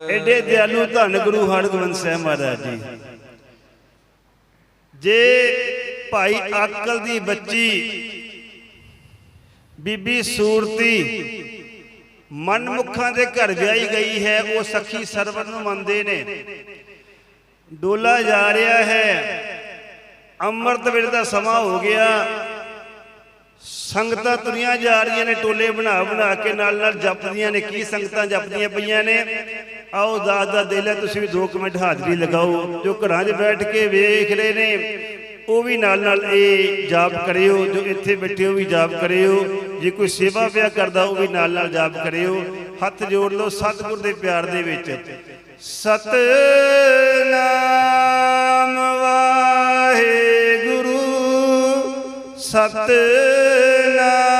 ਐਡੇ ਦਿਆਲੂ ਧੰਨ ਗੁਰੂ ਹਰਗੋਬਿੰਦ ਸਾਹਿਬ ਮਹਾਰਾਜ ਜੀ। ਜੇ ਭਾਈ ਆਕਲ ਦੀ ਬੱਚੀ ਬੀਬੀ ਸੂਰਤੀ ਮਨਮੁਖਾਂ ਦੇ ਘਰ ਵਿਆਹੀ ਗਈ ਹੈ, ਉਹ ਸਖੀ ਸਰਵਰ ਨੂੰ ਮੰਨਦੇ ਨੇ। ਡੋਲਾ ਜਾ ਰਿਹਾ ਹੈ, ਅੰਮ੍ਰਿਤ ਵੇਲੇ ਦਾ ਸਮਾਂ ਹੋ ਗਿਆ। ਸੰਗਤਾਂ ਤੁਰੀਆਂ ਜਾ ਰਹੀਆਂ ਨੇ, ਟੋਲੇ ਬਣਾ ਬਣਾ ਕੇ ਨਾਲ ਨਾਲ ਜਪਦੀਆਂ ਨੇ, ਕੀ ਸੰਗਤਾਂ ਜਪਦੀਆਂ ਪਈਆਂ ਨੇ? ਆਓ ਦਾਸ ਦਾ ਦਿਲ ਹੈ, ਤੁਸੀਂ ਵੀ 2 ਮਿੰਟ ਹਾਜ਼ਰੀ ਲਗਾਓ। ਜੋ ਘਰਾਂ 'ਚ ਬੈਠ ਕੇ ਵੇਖ ਰਹੇ ਨੇ, ਉਹ ਵੀ ਨਾਲ ਨਾਲ ਇਹ ਜਾਪ ਕਰਿਓ, ਜੋ ਇੱਥੇ ਬੈਠੇ ਹੋ ਵੀ ਜਾਪ ਕਰਿਓ। ਜੇ ਕੋਈ ਸੇਵਾ ਪਿਆ ਕਰਦਾ, ਉਹ ਵੀ ਨਾਲ ਨਾਲ ਜਾਪ ਕਰਿਓ। ਹੱਥ ਜੋੜ ਲਓ ਸਤਿਗੁਰ ਦੇ ਪਿਆਰ ਦੇ ਵਿੱਚ। ਸਤਨਾਮ ਵਾਹਿਗੁਰੂ, ਸਤਨਾਮ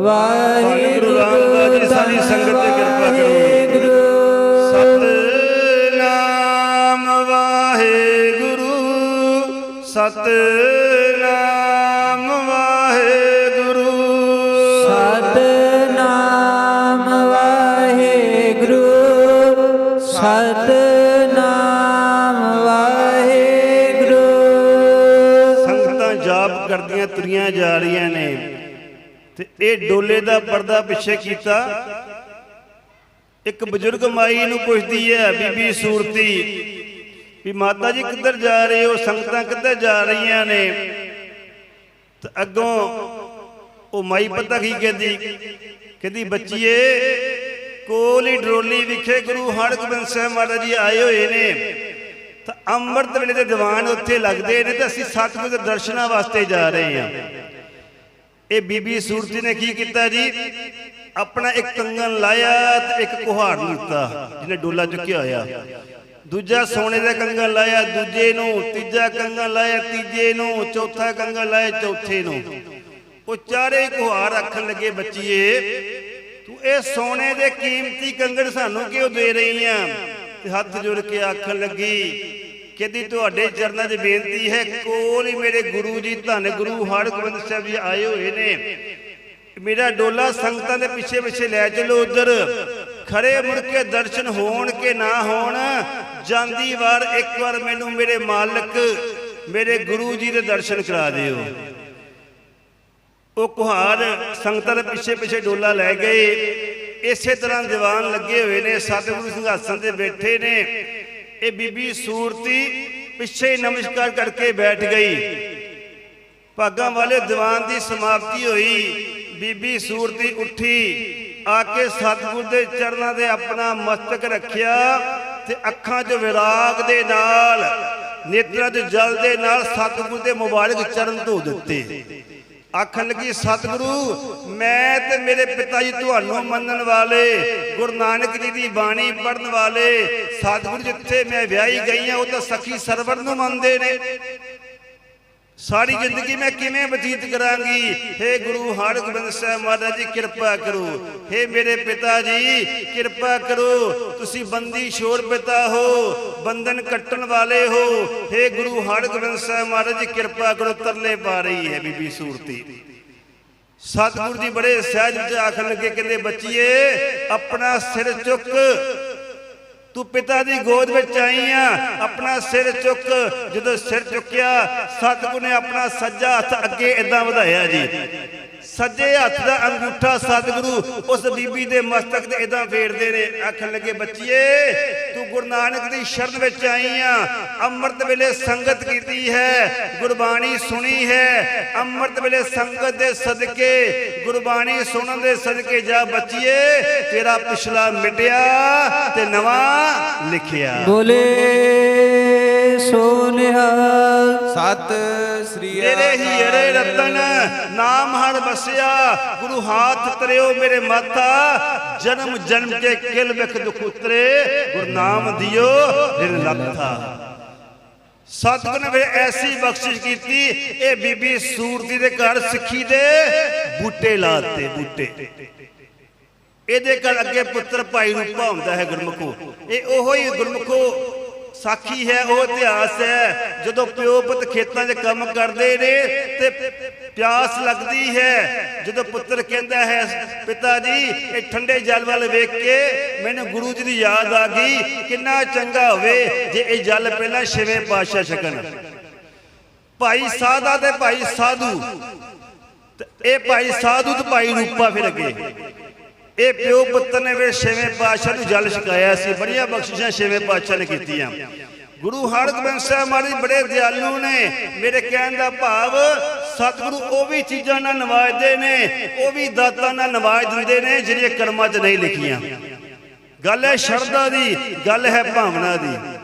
ਵਾਹਿਗੁਰੂ ਰਾਮਦਾਸ ਜੀ ਸਾਰੀ ਸੰਗਤ ਤੇ ਕਿਰਪਾ ਕਰੋ। ਸਤਨਾਮ ਵਾਹਿਗੁਰੂ ਸਤਨਾਮ ਵਾਹਿਗੁਰੂ। ਸਤਨਾਮ ਵਾਹਿਗੁਰੂ ਸਤਨਾਮ ਵਾਹਿਗੁਰੂ। ਸੰਗਤਾਂ ਜਾਪ ਕਰਦੀਆਂ ਤੁਰੀਆਂ ਜਾ ਰਹੀਆਂ ਨੇ। ਤੇ ਇਹ ਡੋਲੇ ਦਾ ਪਰਦਾ ਪਿੱਛੇ ਕੀਤਾ। ਇੱਕ ਬਜ਼ੁਰਗ ਮਾਈ ਨੂੰ ਪੁੱਛਦੀ ਹੈ, ਬੀਬੀ ਸੂਰਤੀ, ਵੀ ਮਾਤਾ ਜੀ ਕਿੱਧਰ ਜਾ ਰਹੇ ਹੋ? ਸੰਗਤਾਂ ਕਿੱਧਰ ਜਾ ਰਹੀਆਂ ਨੇ? ਤੇ ਅੱਗੋਂ ਉਹ ਮਾਈ ਪਤਾ ਕੀ ਕਹਿੰਦੀ? ਕਹਿੰਦੀ, ਬੱਚੀਏ, ਕੋਲ ਹੀ ਡਰੋਲੀ ਵਿਖੇ ਗੁਰੂ ਹਰਗੋਬਿੰਦ ਸਾਹਿਬ ਮਹਾਰਾਜ ਜੀ ਆਏ ਹੋਏ ਨੇ। ਤਾਂ ਅੰਮ੍ਰਿਤ ਵੇਲੇ ਦੇ ਦੀਵਾਨ ਉੱਥੇ ਲੱਗਦੇ ਨੇ ਤੇ ਅਸੀਂ ਸਤਿਗੁਰ ਦੇ ਦਰਸ਼ਨਾਂ ਵਾਸਤੇ ਜਾ ਰਹੇ ਹਾਂ। ਇਹ ਬੀਬੀ ਸੂਰਤੀ ਨੇ ਕੀ ਕੀਤਾ ਜੀ? ਆਪਣਾ ਇੱਕ ਕੰਗਣ ਲਾਇਆ ਤੇ ਇੱਕ ਕੁਹਾੜ ਦਿੱਤਾ ਜਿਹਨੇ ਡੋਲਾ ਚੁੱਕਿਆ ਹੋਇਆ। ਦੂਜਾ ਸੋਨੇ ਦਾ ਕੰਗਣ ਲਾਇਆ, ਦੂਜੇ ਨੂੰ, ਤੀਜਾ ਕੰਗਨ ਲਾਇਆ, ਤੀਜੇ ਨੂੰ, ਚੌਥਾ ਕੰਗਨ ਲਾਇਆ, ਚੌਥੇ ਨੂੰ। ਉਹ ਚਾਰੇ ਕੁਹਾਰ ਆਖਣ ਲੱਗੇ, ਬੱਚੀਏ, ਤੂੰ ਇਹ ਸੋਨੇ ਦੇ ਕੀਮਤੀ ਕੰਗਣ ਸਾਨੂੰ ਕਿਉਂ ਦੇ ਰਹੀ ਆ ਤੇ ਹੱਥ ਜੋੜ ਕੇ ਆਖਣ ਲੱਗੀ ਕਹਿੰਦੀ ਤੁਹਾਡੇ ਚਰਨਾਂ 'ਚ ਬੇਨਤੀ ਹੈ, ਕੋਲ ਹੀ ਮੇਰੇ ਗੁਰੂ ਜੀ, ਧੰਨ ਗੁਰੂ ਹਰਗੋਬਿੰਦ ਸਾਹਿਬ ਜੀ ਆਏ ਹੋਏ ਨੇ। ਮੇਰਾ ਡੋਲਾ ਸੰਗਤਾਂ ਦੇ ਪਿੱਛੇ ਪਿੱਛੇ ਲੈ ਚਲੋ ਉਧਰ। ਖੜੇ ਮੁੜ ਕੇ ਦਰਸ਼ਨ ਹੋਣ ਕਿ ਨਾ ਹੋਣ, ਜਾਂਦੀ ਵਾਰ ਇੱਕ ਵਾਰ ਮੈਨੂੰ ਮੇਰੇ ਮਾਲਕ, ਮੇਰੇ ਗੁਰੂ ਜੀ ਦੇ ਦਰਸ਼ਨ ਕਰਾ ਦਿਓ। ਉਹ ਕੁਹਾਰ ਸੰਗਤਾਂ ਦੇ ਪਿੱਛੇ ਪਿੱਛੇ ਡੋਲਾ ਲੈ ਗਏ। ਇਸੇ ਤਰ੍ਹਾਂ ਦੀਵਾਨ ਲੱਗੇ ਹੋਏ ਨੇ, ਸਤਿਗੁਰੂ ਸਿੰਘਾਸਨ ਤੇ ਬੈਠੇ ਨੇ। ਇਹ ਬੀਬੀ ਸੂਰਤੀ ਪਿੱਛੇ ਨਮਸਕਾਰ ਕਰਕੇ ਬੈਠ ਗਈ। ਭਾਗਾਂ ਵਾਲੇ ਦੀਵਾਨ ਦੀ ਸਮਾਪਤੀ ਹੋਈ। ਬੀਬੀ ਸੂਰਤੀ ਉੱਠੀ, ਆ ਕੇ ਸਤਿਗੁਰ ਦੇ ਚਰਨਾਂ ਦੇ ਆਪਣਾ ਮਸਤਕ ਰੱਖਿਆ ਤੇ ਅੱਖਾਂ 'ਚ ਵਿਰਾਗ ਦੇ ਨਾਲ, ਨੇਤਰਾਂ 'ਚ ਜਲ ਦੇ ਨਾਲ ਸਤਿਗੁਰ ਦੇ ਮੁਬਾਰਕ ਚਰਨ ਧੋ ਦਿੱਤੇ। ਆਖਣ ਲੱਗੀ, ਸਤਿਗੁਰੂ, ਮੈਂ ਤੇ ਮੇਰੇ ਪਿਤਾ ਜੀ ਤੁਹਾਨੂੰ ਮੰਨਣ ਵਾਲੇ, ਗੁਰੂ ਨਾਨਕ ਜੀ ਦੀ ਬਾਣੀ ਪੜਨ ਵਾਲੇ, ਸਤਿਗੁਰੂ ਜਿੱਥੇ ਮੈਂ ਵਿਆਹੀ ਗਈ ਆ ਉਹ ਤਾਂ ਸਖੀ ਸਰਵਰ ਨੂੰ ਮੰਨਦੇ ਨੇ। ਸਾਰੀ ਜ਼ਿੰਦਗੀ ਮੈਂ ਕਿਵੇਂ ਬਤੀਤ ਕਰਾਂਗੀ? ਹੇ ਗੁਰੂ ਹਰਗੋਬਿੰਦ ਸਾਹਿਬ ਮਹਾਰਾਜ ਜੀ, ਕਿਰਪਾ ਕਰੋ। ਹੇ ਮੇਰੇ ਪਿਤਾ ਜੀ, ਕਿਰਪਾ ਕਰੋ। ਤੁਸੀਂ ਬੰਦੀ ਛੋੜ ਪਿਤਾ ਹੋ, ਬੰਧਨ ਕੱਟਣ ਵਾਲੇ ਹੋ। ਹੇ ਗੁਰੂ ਹਰਗੋਬਿੰਦ ਸਾਹਿਬ ਮਹਾਰਾਜ ਜੀ, ਕਿਰਪਾ ਕਰੋ, ਤਰਲੇ ਪਾ ਰਹੀ ਹੈ ਬੀਬੀ ਸੂਰਤੀ। ਸਤਿਗੁਰੂ ਜੀ ਬੜੇ ਸਹਿਜ ਵਿੱਚ ਆਖਣ ਲੱਗੇ, ਕਹਿੰਦੇ, ਬੱਚੀਏ, ਆਪਣਾ ਸਿਰ ਚੁੱਕ ਤੂੰ ਪਿਤਾ ਦੀ ਗੋਦ ਵਿੱਚ ਆਈ ਆ, ਆਪਣਾ ਸਿਰ ਚੁੱਕ, ਜਦੋਂ ਸਿਰ ਚੁੱਕਿਆ, ਸਤਿਗੁਰੂ ਨੇ ਆਪਣਾ ਸੱਜਾ ਹੱਥ ਅੱਗੇ ਇਦਾਂ ਵਧਾਇਆ ਜੀ। ਸੱਜੇ ਹੱਥ ਦਾ ਅੰਗੂਠਾ ਸਤਿਗੁਰੂ ਉਸ ਬੀਬੀ ਦੇ ਮਸਤਕ ਤੇ ਇਦਾਂ ਫੇਰਦੇ ਨੇ। ਆਖਣ ਲੱਗੇ ਬੱਚੀਏ ਤੂੰ ਗੁਰੂ ਨਾਨਕ ਦੀ ਸ਼ਰਨ ਵਿੱਚ ਆਈ ਆ। ਅੰਮ੍ਰਿਤ ਵੇਲੇ ਸੰਗਤ ਕੀਤੀ ਹੈ ਗੁਰਬਾਣੀ ਸੁਣੀ ਹੈ। ਅੰਮ੍ਰਿਤ ਵੇਲੇ ਸੰਗਤ ਦੇ ਸਦਕੇ ਗੁਰਬਾਣੀ ਸੁਣਨ ਦੇ ਸਦਕੇ ਜਾ ਬੱਚੀਏ ਤੇਰਾ ਪਿਛਲਾ ਮਿਟਿਆ ਤੇ ਨਵਾਂ ਲਿਖਿਆ। ਬੋਲੇ। ਸੋ ਨਿਹਾਲ ਸਤ ਸ੍ਰੀ ਤੇਰੇ ਹੀ ਅਰੇ ਰਤਨ ਨਾਮ ਹਰ ਬਸਿਆ ਗੁਰੂ ਹਾਥ ਤਰਿਓ ਮੇਰੇ ਮਾਤਾ ਜਨਮ ਜਨਮ ਕੇ ਕਿਲ ਵਿਖ ਦੁਖ ਉਤਰੇ ਗੁਰਨਾਮ ਦਿਓ ਰਿਨ ਲੱਥਾ ਸਤਿਗੁਰ ਨੇ ਫਿਰ ਐਸੀ ਬਖਸ਼ਿਸ਼ ਕੀਤੀ ਇਹ ਬੀਬੀ ਸੂਰਤੀ ਦੇ ਘਰ ਸਿੱਖੀ ਦੇ ਬੂਟੇ ਲਾਤੇ ਬੂਟੇ। ਇਹਦੇ ਕੋਲ ਅੱਗੇ ਪੁੱਤਰ ਭਾਈ ਰੂਪਾ ਹੁੰਦਾ ਹੈ ਗੁਰਮੁਖੋ। ਇਹ ਉਹੋ ਹੀ ਗੁਰਮੁਖੋ ਸਾਖੀ ਹੈ, ਉਹ ਇਤਿਹਾਸ ਹੈ। ਜਦੋਂ ਪਿਓ ਪੁੱਤ ਖੇਤਾਂ 'ਚ ਕੰਮ ਕਰਦੇ ਨੇ ਤੇ ਪਿਆਸ ਲੱਗਦੀ ਹੈ। ਜਦੋਂ ਪੁੱਤਰ ਕਹਿੰਦਾ ਹੈ, ਪਿਤਾ ਜੀ, ਇਹ ਠੰਡੇ ਜਲ ਵੱਲ ਵੇਖ ਕੇ ਮੈਨੂੰ ਗੁਰੂ ਜੀ ਦੀ ਯਾਦ ਆ ਗਈ। ਕਿੰਨਾ ਚੰਗਾ ਹੋਵੇ ਜੇ ਇਹ ਜਲ ਪਹਿਲਾਂ ਛੇਵੇਂ ਪਾਤਸ਼ਾਹ ਛਕਣ। ਭਾਈ ਸਾਦਾ ਤੇ ਭਾਈ ਸਾਧੂ। ਤੇ ਇਹ ਭਾਈ ਸਾਧੂ ਤੇ ਭਾਈ ਰੂਪਾ ਫਿਰ ਅੱਗੇ। ਇਹ ਪਿਓ ਪੁੱਤਰ ਨੇ ਫਿਰ ਛੇਵੇਂ ਪਾਤਸ਼ਾਹ ਨੂੰ ਜਲ ਛਕਾਇਆ ਸੀ। ਬੜੀਆਂ ਬਖਸ਼ਿਸ਼ਾਂ ਛੇਵੇਂ ਪਾਤਸ਼ਾਹ ਨੇ ਕੀਤੀਆਂ। ਗੁਰੂ ਹਰਗੋਬਿੰਦ ਸਾਹਿਬ ਮਹਾਰਾਜ ਬੜੇ ਦਿਆਲੂ ਨੇ। ਮੇਰੇ ਕਹਿਣ ਦਾ ਭਾਵ, ਸਤਿਗੁਰੂ ਉਹ ਵੀ ਚੀਜ਼ਾਂ ਨਾਲ ਨਵਾਜਦੇ ਨੇ, ਉਹ ਵੀ ਦਾਤਾਂ ਨਾਲ ਨਵਾਜ ਦਿੰਦੇ ਨੇ, ਜਿਹੜੀਆਂ ਕਰਮਾਂ 'ਚ ਨਹੀਂ ਲਿਖੀਆਂ। ਗੱਲ ਹੈ ਸ਼ਰਧਾ ਦੀ, ਗੱਲ ਹੈ ਭਾਵਨਾ ਦੀ।